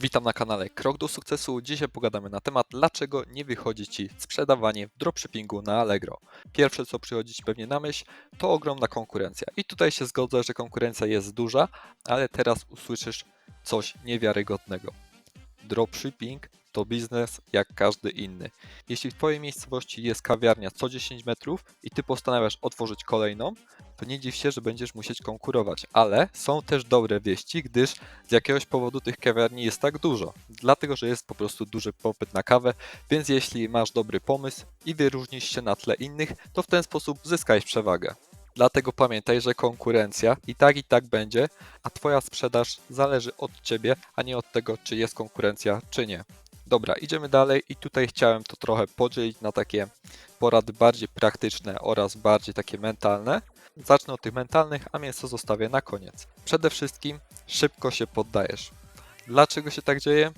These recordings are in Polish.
Witam na kanale Krok do Sukcesu. Dzisiaj pogadamy na temat, dlaczego nie wychodzi Ci sprzedawanie w dropshippingu na Allegro. Pierwsze, co przychodzi Ci pewnie na myśl, to ogromna konkurencja. I tutaj się zgodzę, że konkurencja jest duża, ale teraz usłyszysz coś niewiarygodnego. Dropshipping to biznes jak każdy inny. Jeśli w Twojej miejscowości jest kawiarnia co 10 metrów i Ty postanawiasz otworzyć kolejną, to nie dziw się, że będziesz musieć konkurować. Ale są też dobre wieści, gdyż z jakiegoś powodu tych kawiarni jest tak dużo. Dlatego, że jest po prostu duży popyt na kawę, więc jeśli masz dobry pomysł i wyróżnisz się na tle innych, to w ten sposób zyskajesz przewagę. Dlatego pamiętaj, że konkurencja i tak i tak będzie, a Twoja sprzedaż zależy od Ciebie, a nie od tego, czy jest konkurencja, czy nie. Dobra, idziemy dalej i tutaj chciałem to trochę podzielić na takie porady bardziej praktyczne oraz bardziej takie mentalne. Zacznę od tych mentalnych, a mięso zostawię na koniec. Przede wszystkim szybko się poddajesz. Dlaczego się tak dzieje?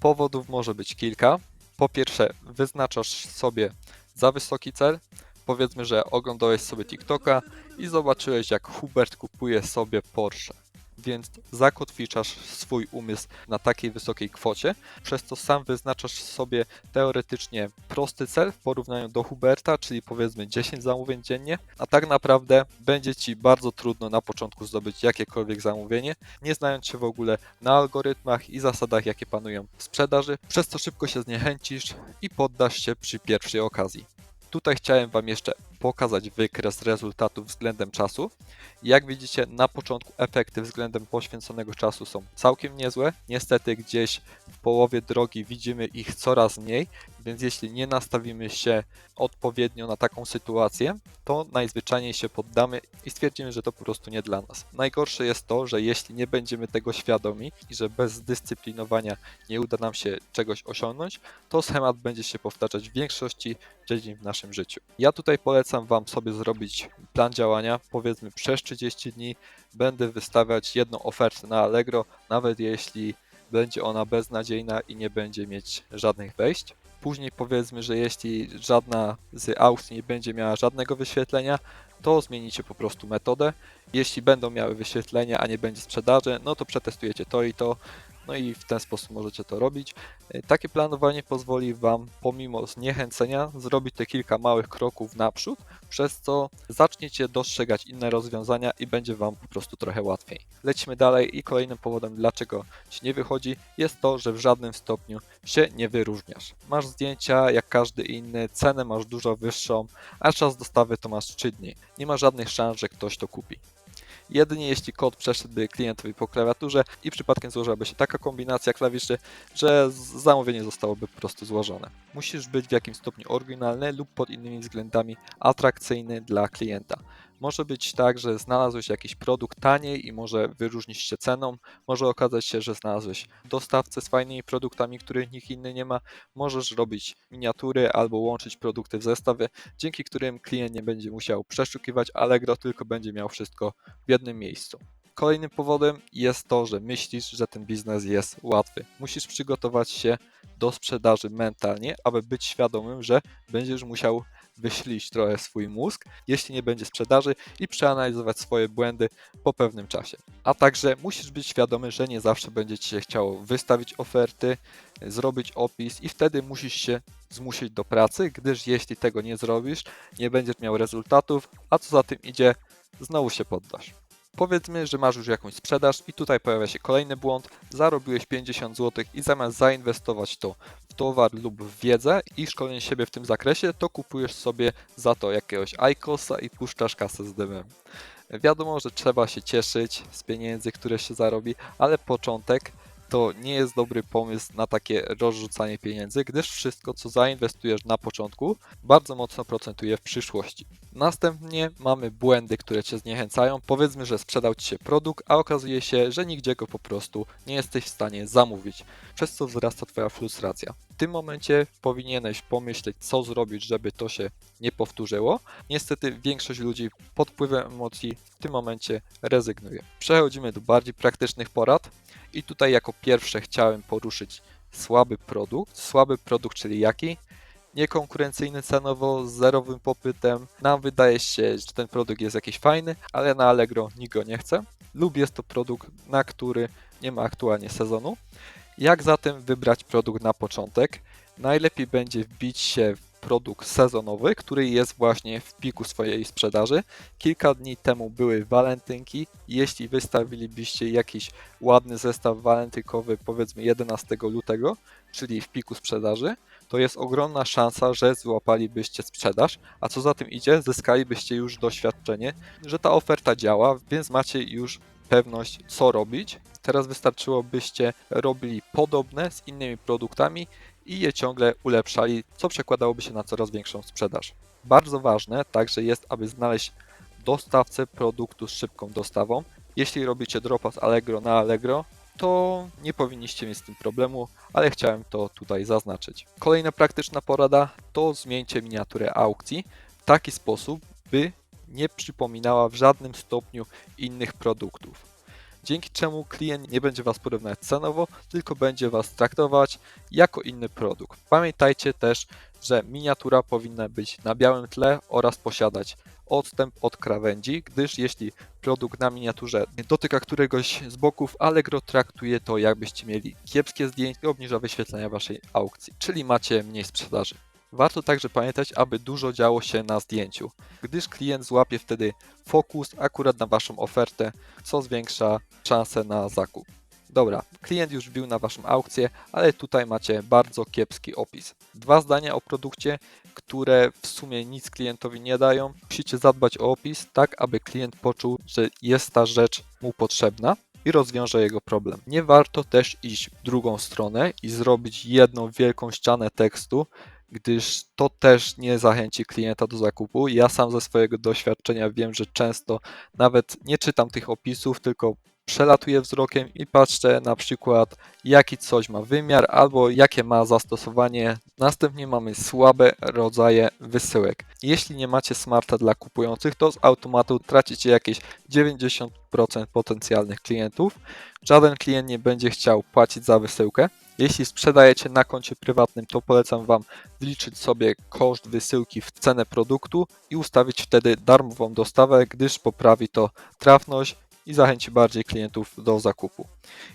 Powodów może być kilka. Po pierwsze, wyznaczasz sobie za wysoki cel. Powiedzmy, że oglądałeś sobie TikToka i zobaczyłeś, jak Hubert kupuje sobie Porsche. Więc zakotwiczasz swój umysł na takiej wysokiej kwocie, przez co sam wyznaczasz sobie teoretycznie prosty cel w porównaniu do Huberta, czyli powiedzmy 10 zamówień dziennie, a tak naprawdę będzie Ci bardzo trudno na początku zdobyć jakiekolwiek zamówienie, nie znając się w ogóle na algorytmach i zasadach, jakie panują w sprzedaży, przez co szybko się zniechęcisz i poddasz się przy pierwszej okazji. Tutaj chciałem Wam jeszcze pokazać wykres rezultatów względem czasu. Jak widzicie, na początku efekty względem poświęconego czasu są całkiem niezłe. Niestety gdzieś w połowie drogi widzimy ich coraz mniej, więc jeśli nie nastawimy się odpowiednio na taką sytuację, to najzwyczajniej się poddamy i stwierdzimy, że to po prostu nie dla nas. Najgorsze jest to, że jeśli nie będziemy tego świadomi i że bez zdyscyplinowania nie uda nam się czegoś osiągnąć, to schemat będzie się powtarzać w większości dziedzin w naszym życiu. Ja tutaj polecam Wam sobie zrobić plan działania, powiedzmy przez 30 dni będę wystawiać jedną ofertę na Allegro, nawet jeśli będzie ona beznadziejna i nie będzie mieć żadnych wejść. Później powiedzmy, że jeśli żadna z aukcji nie będzie miała żadnego wyświetlenia, to zmienicie po prostu metodę. Jeśli będą miały wyświetlenia, a nie będzie sprzedaży, no to przetestujecie to i to. No i w ten sposób możecie to robić. E, Takie planowanie pozwoli Wam, pomimo zniechęcenia, zrobić te kilka małych kroków naprzód, przez co zaczniecie dostrzegać inne rozwiązania i będzie Wam po prostu trochę łatwiej. Lecimy dalej i kolejnym powodem, dlaczego Ci nie wychodzi, jest to, że w żadnym stopniu się nie wyróżniasz. Masz zdjęcia jak każdy inny, cenę masz dużo wyższą, a czas dostawy to masz 3 dni. Nie ma żadnych szans, że ktoś to kupi. Jedynie jeśli kod przeszedłby klientowi po klawiaturze i przypadkiem złożyłaby się taka kombinacja klawiszy, że zamówienie zostałoby po prostu złożone. Musisz być w jakimś stopniu oryginalny lub pod innymi względami atrakcyjny dla klienta. Może być tak, że znalazłeś jakiś produkt taniej i może wyróżnić się ceną, może okazać się, że znalazłeś dostawcę z fajnymi produktami, których nikt inny nie ma. Możesz robić miniatury albo łączyć produkty w zestawy, dzięki którym klient nie będzie musiał przeszukiwać Allegro, tylko będzie miał wszystko w jednym miejscu. Kolejnym powodem jest to, że myślisz, że ten biznes jest łatwy. Musisz przygotować się do sprzedaży mentalnie, aby być świadomym, że będziesz musiał wyślić trochę swój mózg, jeśli nie będzie sprzedaży i przeanalizować swoje błędy po pewnym czasie. A także musisz być świadomy, że nie zawsze będzie Ci się chciało wystawić oferty, zrobić opis i wtedy musisz się zmusić do pracy, gdyż jeśli tego nie zrobisz, nie będziesz miał rezultatów, a co za tym idzie, znowu się poddasz. Powiedzmy, że masz już jakąś sprzedaż i tutaj pojawia się kolejny błąd. Zarobiłeś 50 zł i zamiast zainwestować to towar lub wiedzę i szkolenie siebie w tym zakresie, to kupujesz sobie za to jakiegoś iCosa i puszczasz kasę z dymem. Wiadomo, że trzeba się cieszyć z pieniędzy, które się zarobi, ale początek to nie jest dobry pomysł na takie rozrzucanie pieniędzy, gdyż wszystko, co zainwestujesz na początku, bardzo mocno procentuje w przyszłości. Następnie mamy błędy, które Cię zniechęcają. Powiedzmy, że sprzedał Ci się produkt, a okazuje się, że nigdzie go po prostu nie jesteś w stanie zamówić, przez co wzrasta Twoja frustracja. W tym momencie powinieneś pomyśleć, co zrobić, żeby to się nie powtórzyło. Niestety większość ludzi pod wpływem emocji w tym momencie rezygnuje. Przechodzimy do bardziej praktycznych porad i tutaj jako pierwsze chciałem poruszyć słaby produkt. Słaby produkt, czyli jaki? Niekonkurencyjny cenowo, z zerowym popytem. Nam wydaje się, że ten produkt jest jakiś fajny, ale na Allegro nikt go nie chce. Lub jest to produkt, na który nie ma aktualnie sezonu. Jak zatem wybrać produkt na początek? Najlepiej będzie wbić się w produkt sezonowy, który jest właśnie w piku swojej sprzedaży. Kilka dni temu były walentynki. Jeśli wystawilibyście jakiś ładny zestaw walentynkowy, powiedzmy 11 lutego, czyli w piku sprzedaży, to jest ogromna szansa, że złapalibyście sprzedaż, a co za tym idzie, zyskalibyście już doświadczenie, że ta oferta działa, więc macie już pewność, co robić. Teraz wystarczyłobyście robili podobne z innymi produktami i je ciągle ulepszali, co przekładałoby się na coraz większą sprzedaż. Bardzo ważne także jest, aby znaleźć dostawcę produktu z szybką dostawą. Jeśli robicie dropa z Allegro na Allegro, to nie powinniście mieć z tym problemu, ale chciałem to tutaj zaznaczyć. Kolejna praktyczna porada to zmieńcie miniaturę aukcji w taki sposób, by nie przypominała w żadnym stopniu innych produktów. Dzięki czemu klient nie będzie Was porównywać cenowo, tylko będzie Was traktować jako inny produkt. Pamiętajcie też, że miniatura powinna być na białym tle oraz posiadać odstęp od krawędzi, gdyż jeśli produkt na miniaturze dotyka któregoś z boków, Allegro traktuje to jakbyście mieli kiepskie zdjęcie i obniża wyświetlenia Waszej aukcji, czyli macie mniej sprzedaży. Warto także pamiętać, aby dużo działo się na zdjęciu, gdyż klient złapie wtedy fokus akurat na Waszą ofertę, co zwiększa szanse na zakup. Dobra, klient już wbił na Waszą aukcję, ale tutaj macie bardzo kiepski opis. Dwa zdania o produkcie, które w sumie nic klientowi nie dają. Musicie zadbać o opis, tak aby klient poczuł, że jest ta rzecz mu potrzebna i rozwiąże jego problem. Nie warto też iść w drugą stronę i zrobić jedną wielką ścianę tekstu, gdyż to też nie zachęci klienta do zakupu. Ja sam ze swojego doświadczenia wiem, że często nawet nie czytam tych opisów, tylko przelatuję wzrokiem i patrzę na przykład jaki coś ma wymiar albo jakie ma zastosowanie. Następnie mamy słabe rodzaje wysyłek. Jeśli nie macie smarta dla kupujących, to z automatu tracicie jakieś 90% potencjalnych klientów. Żaden klient nie będzie chciał płacić za wysyłkę. Jeśli sprzedajecie na koncie prywatnym, to polecam Wam wliczyć sobie koszt wysyłki w cenę produktu i ustawić wtedy darmową dostawę, gdyż poprawi to trafność i zachęci bardziej klientów do zakupu.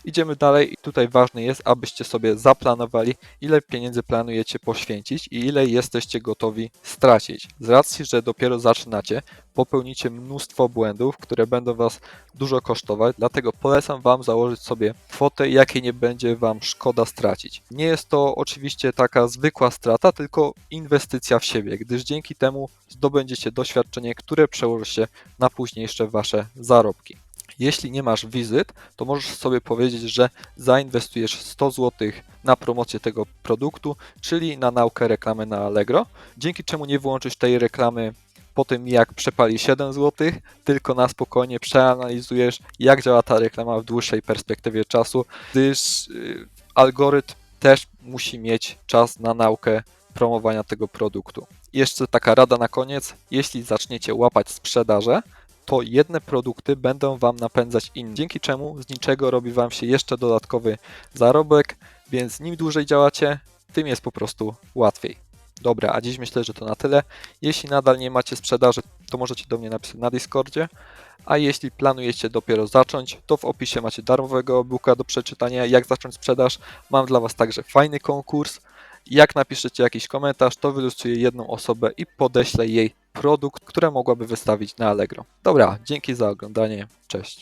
Idziemy dalej i tutaj ważne jest, abyście sobie zaplanowali, ile pieniędzy planujecie poświęcić i ile jesteście gotowi stracić. Z racji, że dopiero zaczynacie, popełnicie mnóstwo błędów, które będą Was dużo kosztować, dlatego polecam Wam założyć sobie kwotę, jakiej nie będzie Wam szkoda stracić. Nie jest to oczywiście taka zwykła strata, tylko inwestycja w siebie, gdyż dzięki temu zdobędziecie doświadczenie, które przełoży się na późniejsze Wasze zarobki. Jeśli nie masz wizyt, to możesz sobie powiedzieć, że zainwestujesz 100 zł na promocję tego produktu, czyli na naukę reklamy na Allegro, dzięki czemu nie wyłączysz tej reklamy po tym, jak przepali 7 zł, tylko na spokojnie przeanalizujesz, jak działa ta reklama w dłuższej perspektywie czasu, gdyż yy, algorytm też musi mieć czas na naukę promowania tego produktu. Jeszcze taka rada na koniec, jeśli zaczniecie łapać sprzedaże, to jedne produkty będą Wam napędzać inne, dzięki czemu z niczego robi Wam się jeszcze dodatkowy zarobek, więc im dłużej działacie, tym jest po prostu łatwiej. Dobra, a dziś myślę, że to na tyle. Jeśli nadal nie macie sprzedaży, to możecie do mnie napisać na Discordzie. A jeśli planujecie dopiero zacząć, to w opisie macie darmowego e-booka do przeczytania, jak zacząć sprzedaż. Mam dla Was także fajny konkurs. Jak napiszecie jakiś komentarz, to wylosuję jedną osobę i podeślę jej produkt, który mogłaby wystawić na Allegro. Dobra, dzięki za oglądanie. Cześć.